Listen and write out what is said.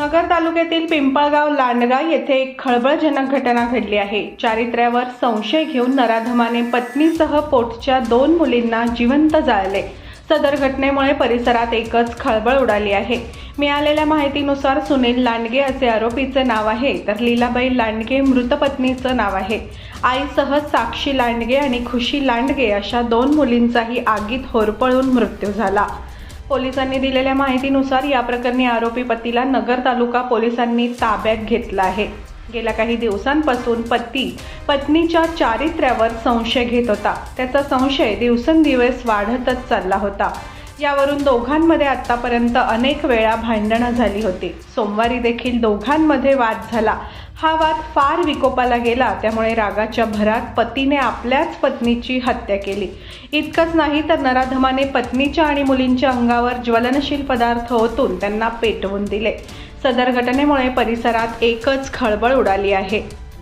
नगर तालुक्यातील पिंपळगाव लांडगा येथे एक खळबळजनक घटना घडली आहे. चारित्र्यावर संशय घेऊन नराधमाने पत्नीसह पोटच्या दोन मुलींना जिवंत जाळले. सदर घटनेमुळे परिसरात एकच खळबळ उडाली आहे. मिळालेल्या माहितीनुसार सुनील लांडगे असे आरोपीचे नाव आहे तर लीलाबाई लांडगे मृत पत्नीचं नाव आहे. आईसह साक्षी लांडगे आणि खुशी लांडगे अशा दोन मुलींचाही आगीत होरपळून मृत्यू झाला. पोलिसांनी दिलेल्या माहितीनुसार या प्रकरणी आरोपी पतीला नगर तालुका पोलिसांनी ताब्यात घेतला आहे. गेल्या काही दिवसांपासून पती पत्नीच्या चारित्र्यावर संशय घेत होता. त्याचा संशय दिवसेंदिवस वाढतच चालला होता. यावरून दोघांमध्ये आतापर्यंत अनेक वेळा भांडणं झाली होती. सोमवारी देखील दोघांमध्ये वाद झाला. हा वाद फार विकोपाला गेला त्यामुळे रागाच्या भरात पतीने आपल्याच पत्नीची हत्या केली. इतकंच नाही तर नराधमाने पत्नीच्या आणि मुलींच्या अंगावर ज्वलनशील पदार्थ ओतून त्यांना पेटवून दिले. सदर घटनेमुळे परिसरात एकच खळबळ उडाली आहे.